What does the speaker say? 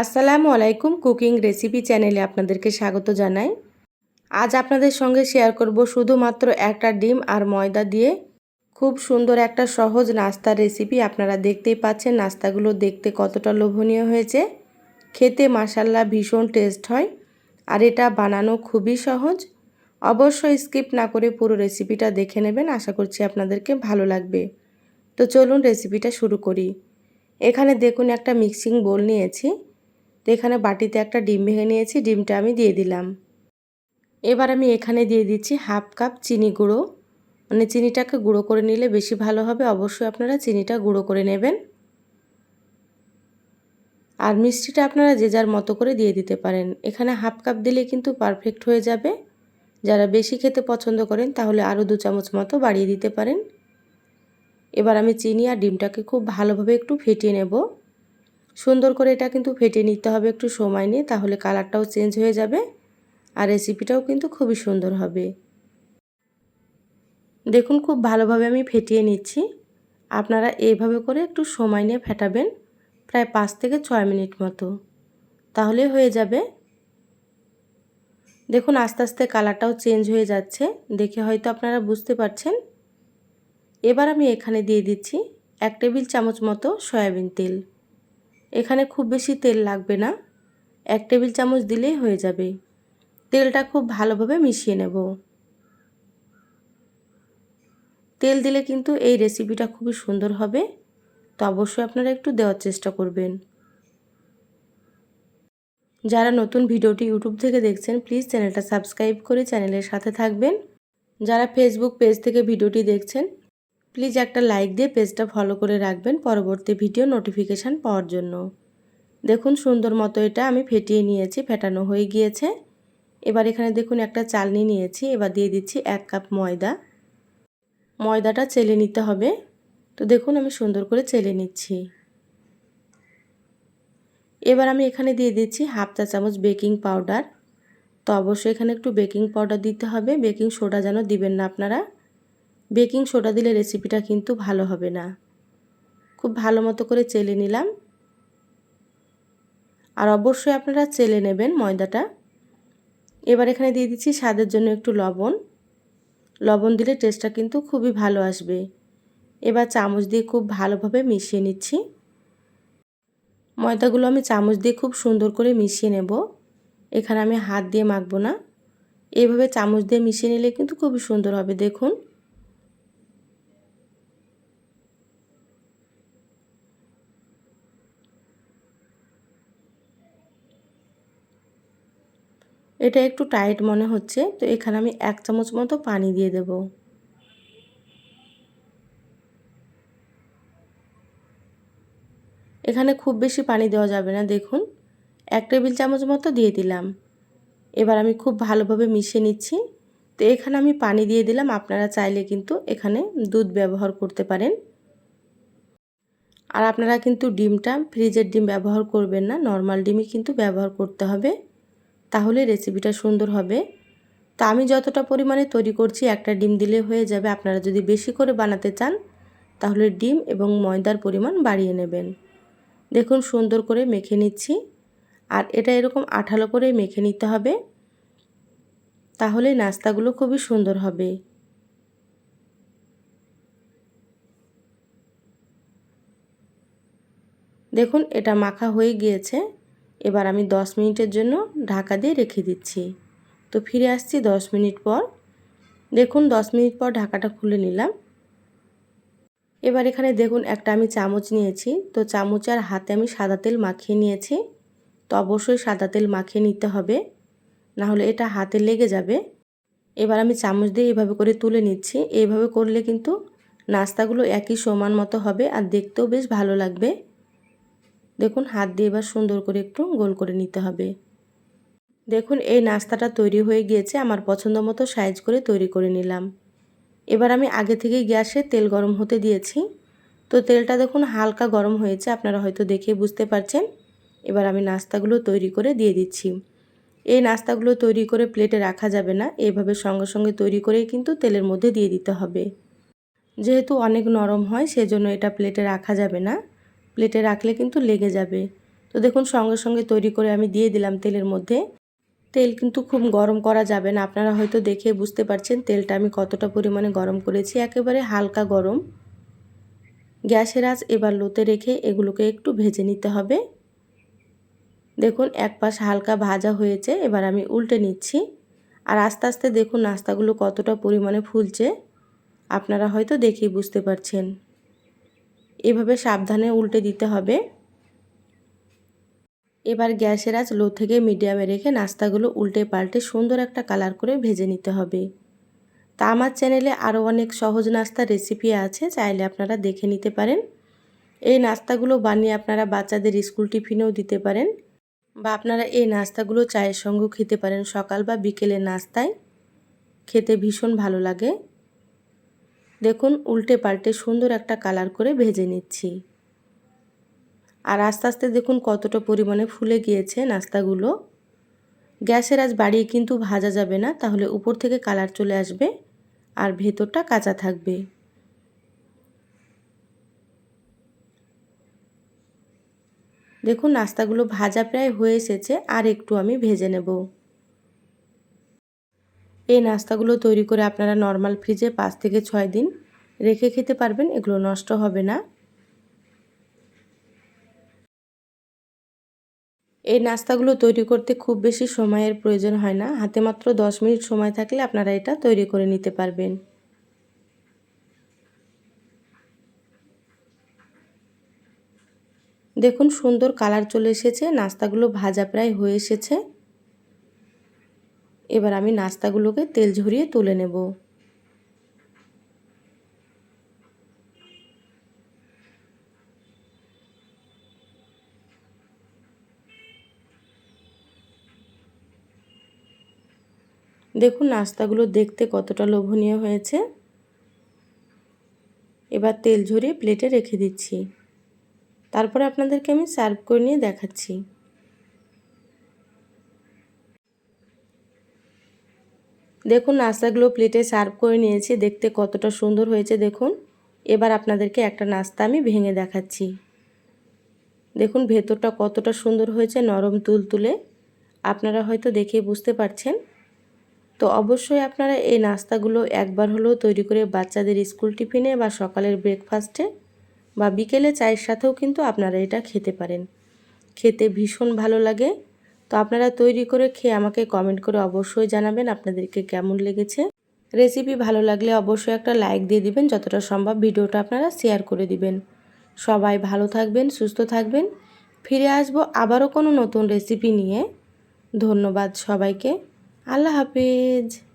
আসসালামু আলাইকুম cooking recipe চ্যানেলে আপনাদেরকে স্বাগত জানাই। আজ আপনাদের সঙ্গে শেয়ার করব শুধুমাত্র একটা ডিম আর ময়দা দিয়ে। খুব সুন্দর একটা সহজ নাস্তার রেসিপি আপনারা দেখতেই পাচ্ছেন, নাস্তাগুলো দেখতে কতটা লোভনীয় হয়েছে। খেতে মাসাল্লা ভীষণ টেস্ট হয় আর এটা বানানো খুবই সহজ। অবশ্যই স্কিপ না করে পুরো রেসিপিটা দেখে নেবেন, আশা করছি আপনাদেরকে ভালো লাগবে। তো চলুন রেসিপিটা শুরু করি। এখানে দেখুন একটা মিক্সিং বোল নিয়েছি। তো এখানে বাটিতে একটা ডিম ভেঙে নিয়েছি, ডিমটা আমি দিয়ে দিলাম। এবার আমি এখানে দিয়ে দিচ্ছি হাফ কাপ চিনি গুঁড়ো। মানে চিনিটাকে গুঁড়ো করে নিলে বেশি ভালো হবে, অবশ্যই আপনারা চিনিটা গুঁড়ো করে নেবেন। আর মিষ্টিটা আপনারা যে যার মতো করে দিয়ে দিতে পারেন। এখানে হাফ কাপ দিলে কিন্তু পারফেক্ট হয়ে যাবে। যারা বেশি খেতে পছন্দ করেন, তাহলে আরও দু চামচ মতো বাড়িয়ে দিতে পারেন। এবার আমি চিনি আর ডিমটাকে খুব ভালোভাবে একটু ফেটিয়ে নেব। সুন্দর করে এটা কিন্তু ফেটে নিতে হবে একটু সময় নিয়ে, তাহলে কালারটাও চেঞ্জ হয়ে যাবে আর রেসিপিটাও কিন্তু খুবই সুন্দর হবে। দেখুন খুব ভালোভাবে আমি ফেটিয়ে নিচ্ছি। আপনারা এইভাবে করে একটু সময় নিয়ে ফেটাবেন, প্রায় পাঁচ থেকে ছয় মিনিট মতো। তাহলে হয়ে যাবে। দেখুন আস্তে আস্তে কালারটাও চেঞ্জ হয়ে যাচ্ছে, দেখে হয়তো আপনারা বুঝতে পারছেন। এবার আমি এখানে দিয়ে দিচ্ছি এক টেবিল চামচ মতো সয়াবিন তেল। এখানে খুব বেশি তেল লাগবে না। এক টেবিল চামচ দিলেই হয়ে যাবে। তেলটা খুব ভালোভাবে মিশিয়ে নেব। তেল দিলে কিন্তু এই রেসিপিটা খুবই সুন্দর হবে। তো অবশ্যই আপনারা একটু দেওয়ার চেষ্টা করবেন। যারা নতুন ভিডিওটি ইউটিউব থেকে দেখছেন, প্লিজ চ্যানেলটা সাবস্ক্রাইব করে চ্যানেলের সাথে থাকবেন। যারা ফেসবুক পেজ থেকে ভিডিওটি দেখছেন প্লিজ একটা লাইক দিয়ে পেজটা ফলো করে রাখবেন পরবর্তী ভিডিও নোটিফিকেশান পাওয়ার জন্য। দেখুন সুন্দর মতো এটা আমি ফেটিয়ে নিয়েছি, ফেটানো হয়ে গিয়েছে। এবার এখানে দেখুন একটা চালনি নিয়েছি, এবার দিয়ে দিচ্ছি এক কাপ ময়দা। ময়দাটা চেলে নিতে হবে। তো দেখুন আমি সুন্দর করে চেলে নিচ্ছি। এবার আমি এখানে দিয়ে দিচ্ছি হাফ চা চামচ বেকিং পাউডার। তো অবশ্যই এখানে একটু বেকিং পাউডার দিতে হবে। বেকিং সোডা যেন দিবেন না আপনারা। বেকিং সোডা দিলে রেসিপিটা কিন্তু ভালো হবে না। খুব ভালো মতো করে চেলে নিলাম। আর অবশ্যই আপনারা চেলে নেবেন ময়দাটা। এবার এখানে দিয়ে দিচ্ছি স্বাদের জন্য একটু লবণ। লবণ দিলে টেস্টটা কিন্তু খুবই ভালো আসবে। এবার চামচ দিয়ে খুব ভালোভাবে মিশিয়ে নিচ্ছি। ময়দাগুলো আমি চামচ দিয়ে খুব সুন্দর করে মিশিয়ে নেব। এখানে আমি হাত দিয়ে মাখবো না। এইভাবে চামচ দিয়ে মিশিয়ে নিলে কিন্তু খুবই সুন্দর হবে, দেখুন। এটা একটু টাইট মনে হচ্ছে, তো এখানে আমি এক চামচ মতো পানি দিয়ে দেব। এখানে খুব বেশি পানি দেওয়া যাবে না, দেখুন। এক টেবিল চামচ মতো দিয়ে দিলাম। এবার আমি খুব ভালোভাবে মিশিয়ে নিচ্ছি। তো এখানে আমি পানি দিয়ে দিলাম, আপনারা চাইলে কিন্তু এখানে দুধ ব্যবহার করতে পারেন। আর আপনারা কিন্তু ডিমটা ফ্রিজের ডিম ব্যবহার করবেন না, নর্মাল ডিমই কিন্তু ব্যবহার করতে হবে। তাহলে রেসিপিটা সুন্দর হবে। তা আমি যতটা পরিমাণে তৈরি করছি, একটা ডিম দিলে হয়ে যাবে। আপনারা যদি বেশি করে বানাতে চান, তাহলে ডিম এবং ময়দার পরিমাণ বাড়িয়ে নেবেন। দেখুন, সুন্দর করে মেখে নিচ্ছি। আর এটা এরকম আঠালো করে মেখে নিতে হবে। তাহলে নাস্তাগুলো খুবই সুন্দর হবে। দেখুন, এটা মাখা হয়ে গিয়েছে। এবার আমি 10 মিনিটের জন্য ঢাকা দিয়ে রেখে দিচ্ছি। তো ফিরে আসছি 10 মিনিট পর। দেখুন 10 মিনিট পর ঢাকাটা খুলে নিলাম। এবার এখানে দেখুন, একটা আমি চামচ নিয়েছি। তো চামচ আর হাতে আমি সাদা তেল মাখিয়ে নিয়েছি। তো অবশ্যই সাদা তেল মাখিয়ে নিতে হবে না হলে এটা হাতে লেগে যাবে। এবার আমি চামচ দিয়ে এভাবে করে তুলে নিচ্ছি। এইভাবে করলে কিন্তু নাস্তাগুলো একই সমান মতো হবে আর দেখতেও বেশ ভালো লাগবে। দেখুন, হাত দিয়ে এবার সুন্দর করে একটু গোল করে নিতে হবে। দেখুন, এই নাস্তাটা তৈরি হয়ে গিয়েছে, আমার পছন্দ মতো সাইজ করে তৈরি করে নিলাম। এবার আমি আগে থেকেই গ্যাসে তেল গরম হতে দিয়েছি। তো তেলটা দেখুন, হালকা গরম হয়েছে, আপনারা হয়তো দেখে বুঝতে পারছেন। এবার আমি নাস্তাগুলো তৈরি করে দিয়ে দিচ্ছি। এই নাস্তাগুলো তৈরি করে প্লেটে রাখা যাবে না এইভাবে সঙ্গে সঙ্গে তৈরি করেই কিন্তু তেলের মধ্যে দিয়ে দিতে হবে। যেহেতু অনেক নরম হয়, সেজন্য এটা প্লেটে রাখা যাবে না। প্লেটে রাখলে কিন্তু লেগে যাবে। তো দেখুন, সঙ্গে সঙ্গে তৈরি করে আমি দিয়ে দিলাম তেলের মধ্যে। তেল কিন্তু খুব গরম করা যাবে না। আপনারা হয়তো দেখে বুঝতে পারছেন তেলটা আমি কতটা পরিমাণে গরম করেছি। একেবারে হালকা গরম। গ্যাসের আঁচ এবার লোতে রেখে এগুলোকে একটু ভেজে নিতে হবে। দেখুন, এক পাশ হালকা ভাজা হয়েছে, এবার আমি উল্টে নিচ্ছি। আর আস্তে আস্তে দেখুন, নাস্তাগুলো কতটা পরিমাণে ফুলছে। আপনারা হয়তো দেখেই বুঝতে পারছেন। এভাবে সাবধানে উল্টে দিতে হবে। এবার গ্যাসের আঁচ লো থেকে মিডিয়ামে রেখে নাস্তাগুলো উল্টে পাল্টে সুন্দর একটা কালার করে ভেজে নিতে হবে। তা আমার চ্যানেলে আরও অনেক সহজ নাস্তার রেসিপি আছে, চাইলে আপনারা দেখে নিতে পারেন। এই নাস্তাগুলো বানিয়ে আপনারা বাচ্চাদের স্কুল টিফিনেও দিতে পারেন বা আপনারা এই নাস্তাগুলো চায়ের সঙ্গেও খেতে পারেন সকাল বা বিকেলের নাস্তায়। খেতে ভীষণ ভালো লাগে। দেখুন, উল্টে পাল্টে সুন্দর একটা কালার করে ভেজে নিচ্ছি। আর আস্তে আস্তে দেখুন কতটা পরিমাণে ফুলে গিয়েছে নাস্তাগুলো। গ্যাসের আজ বাড়িয়ে কিন্তু ভাজা যাবে না, তাহলে উপর থেকে কালার চলে আসবে আর ভেতরটা কাঁচা থাকবে। দেখুন, নাস্তাগুলো ভাজা প্রায় হয়ে এসেছে, আর একটু আমি ভেজে নেব। এই নাস্তাগুলো তৈরি করে আপনারা নর্মাল ফ্রিজে পাঁচ থেকে ছয় দিন রেখে খেতে পারবেন, এগুলো নষ্ট হবে না। এই নাস্তাগুলো তৈরি করতে খুব বেশি সময়ের প্রয়োজন হয় না, হাতে মাত্র দশ মিনিট সময় থাকলে আপনারা এটা তৈরি করে নিতে পারবেন। দেখুন সুন্দর কালার চলে এসেছে, নাস্তাগুলো ভাজা প্রায় হয়ে এসেছে। এবার আমি নাস্তাগুলোকে তেল ঝরিয়ে তুলে নেব। দেখুন নাস্তাগুলো দেখতে কতটা লোভনীয় হয়েছে। এবার তেল ঝরিয়ে প্লেটে রেখে দিচ্ছি। তারপরে আপনাদেরকে আমি সার্ভ করে নিয়ে দেখাচ্ছি। দেখুন নাস্তাগুলো প্লেটে সার্ভ করে নিয়েছি। দেখতে কতটা সুন্দর হয়েছে, দেখুন। এবার আপনাদেরকে একটা নাস্তা আমি ভেঙে দেখাচ্ছি। দেখুন, ভেতরটা কতটা সুন্দর হয়েছে, নরম তুলতুলে। আপনারা হয়তো দেখেই বুঝতে পারছেন। তো অবশ্যই আপনারা এই নাস্তাগুলো একবার হলেও তৈরি করে বাচ্চাদের স্কুল টিফিনে বা সকালের ব্রেকফাস্টে বা বিকেলে চায়ের সাথেও কিন্তু আপনারা এটা খেতে পারেন। খেতে ভীষণ ভালো লাগে। তো আপনারা তৈরি করে খেয়ে আমাকে কমেন্ট করে অবশ্যই জানাবেন আপনাদেরকে কেমন লেগেছে। রেসিপি ভালো লাগলে অবশ্যই একটা লাইক দিয়ে দিবেন, যতটা সম্ভব ভিডিওটা আপনারা শেয়ার করে দিবেন। সবাই ভালো থাকবেন, সুস্থ থাকবেন। ফিরে আসব আবারও কোনো নতুন রেসিপি নিয়ে। ধন্যবাদ সবাইকে। আল্লাহ হাফিজ।